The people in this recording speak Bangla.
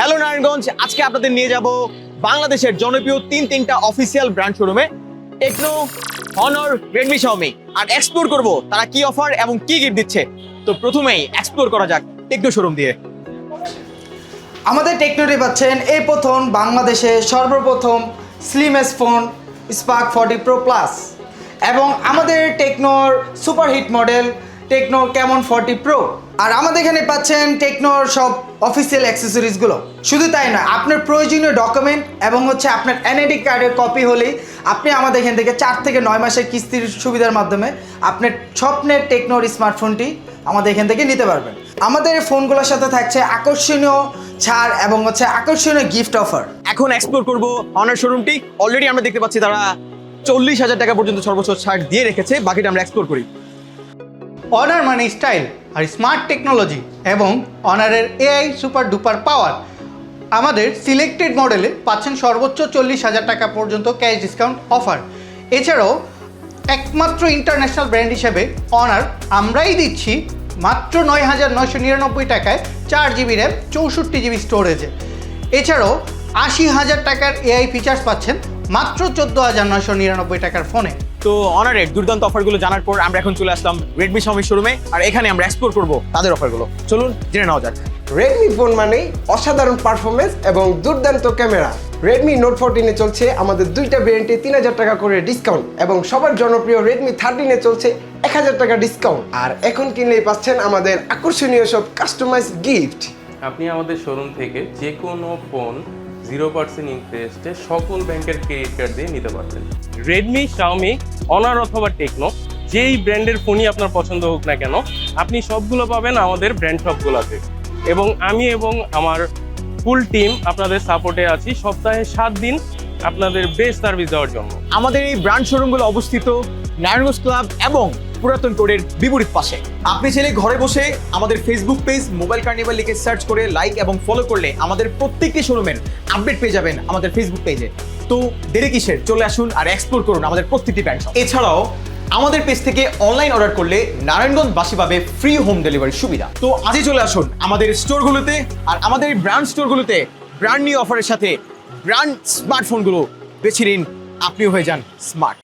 হ্যালো নারায়ণগঞ্জ, আজকে আপনাদের নিয়ে যাব বাংলাদেশের জনপ্রিয় তিন তিনটা অফিসিয়াল ব্র্যান্ড শোরুমে টেকনো অনর রেডমি শাওমি আর এক্সপ্লোর করব তারা কি অফার এবং কি গিফট দিচ্ছে। তো প্রথমেই এক্সপ্লোর করা যাক টেকনো শোরুম দিয়ে। আমাদের টেকনোতে পাচ্ছেন এই প্রথম বাংলাদেশে সর্বপ্রথম slimmest phone Spark forty pro plus এবং আমাদের টেকনোর সুপারহিট মডেল টেকনোর ক্যামন ফর্টি প্রো আর আমাদের এখানে পাচ্ছেন টেকনোর সব অফিসিয়াল অ্যাক্সেসরিজগুলো শুধু তাই নয়, আপনার প্রয়োজনীয় ডকুমেন্ট এবং হচ্ছে আপনার এনআইডি কার্ডের কপি হলেই আপনি আমাদের এখান থেকে চার থেকে নয় মাসের কিস্তির সুবিধার মাধ্যমে আপনার স্বপ্নের টেকনোর স্মার্টফোনটি আমাদের এখান থেকে নিতে পারবেন। আমাদের ফোনগুলোর সাথে থাকছে আকর্ষণীয় ছাড় এবং হচ্ছে আকর্ষণীয় গিফট অফার এখন এক্সপ্লোর করব অনার শোরুমটি অলরেডি আমরা দেখতে পাচ্ছি তারা চল্লিশ হাজার টাকা পর্যন্ত সর্বোচ্চ ছাড় দিয়ে রেখেছে, বাকিটা আমরা এক্সপ্লোর করি। অনার মানে স্টাইল আর স্মার্ট টেকনোলজি এবং অনারের এআই সুপার ডুপার পাওয়ার আমাদের সিলেক্টেড মডেলে পাচ্ছেন সর্বোচ্চ চল্লিশ হাজার টাকা পর্যন্ত ক্যাশ ডিসকাউন্ট অফার এছাড়াও একমাত্র ইন্টারন্যাশনাল ব্র্যান্ড হিসেবে অনার আমরাই দিচ্ছি মাত্র নয় হাজার নয়শো নিরানব্বই টাকায় চার জিবি র্যাম চৌষট্টি জিবি স্টোরেজে এছাড়াও আশি হাজার টাকার এআই ফিচার্স পাচ্ছেন মাত্র চোদ্দ হাজার নয়শো নিরানব্বই টাকার ফোনে তো অনারের দুর্দান্ত অফারগুলো জানার পর আমরা এখন চলে আসলাম রেডমি শাওমি শোরুমে আর এখানে আমরা এক্সপ্লোর করব তাদের অফারগুলো চলুন জেনে নেওয়া যাক। রেডমি ফোন মানেই অসাধারণ পারফরমেন্স এবং দুর্দান্ত ক্যামেরা রেডমি নোট ফোরটিনে চলছে আমাদের দুইটা ভেরিয়েন্টে তিন হাজার টাকা করে ডিসকাউন্ট এবং সবার জনপ্রিয় রেডমি থার্টিনে চলছে এক হাজার টাকা ডিসকাউন্ট আর এখন কিনলেই পাচ্ছেন আমাদের আকর্ষণীয় সব কাস্টমাইজ গিফট আপনি আমাদের শোরুম থেকে যে কোনো ফোন জিরো পার্সেন্ট ইন্টারেস্টে সকল ব্যাংকের ক্রেডিট কার্ড দিয়ে নিতে পারবেন রেডমি শাওমি অনার অথবা টেকনো যেই ব্র্যান্ডের ফোনই আপনার পছন্দ হোক না কেন আপনি সবগুলো পাবেন আমাদের ব্র্যান্ড শপগুলোতে। এবং আমি এবং আমার ফুল টিম আপনাদের সাপোর্টে আছি। সপ্তাহে সাত দিন আপনাদের বেস্ট সার্ভিস দেওয়ার জন্য। আমাদের এই ব্রান্ড শোরুমগুলো অবস্থিত নারায়ণগঞ্জ ক্লাব এবং পুরাতন কোডের বিপরীত পাশে। আপনি চাইলে ঘরে বসে আমাদের ফেসবুক পেজ মোবাইল কার্নিভাল লিখে সার্চ করে লাইক এবং ফলো করলে আমাদের প্রত্যেকটি শোরুমের আপডেট পেয়ে যাবেন আমাদের ফেসবুক পেজে তো দেরি কিসের? চলে আসুন আর এক্সপ্লোর করুন আমাদের প্রত্যেকটি ব্র্যান্ড এছাড়াও আমাদের পেজ থেকে অনলাইন অর্ডার করলে নারায়ণগঞ্জবাসী পাবে ফ্রি হোম ডেলিভারি সুবিধা। তো আজই চলে আসুন আমাদের স্টোরগুলোতে আর আমাদের ব্র্যান্ড স্টোরগুলোতে ব্র্যান্ড নিউ অফারের সাথে ব্র্যান্ড স্মার্টফোনগুলো বেছে নিন। আপনিও হয়ে যান স্মার্ট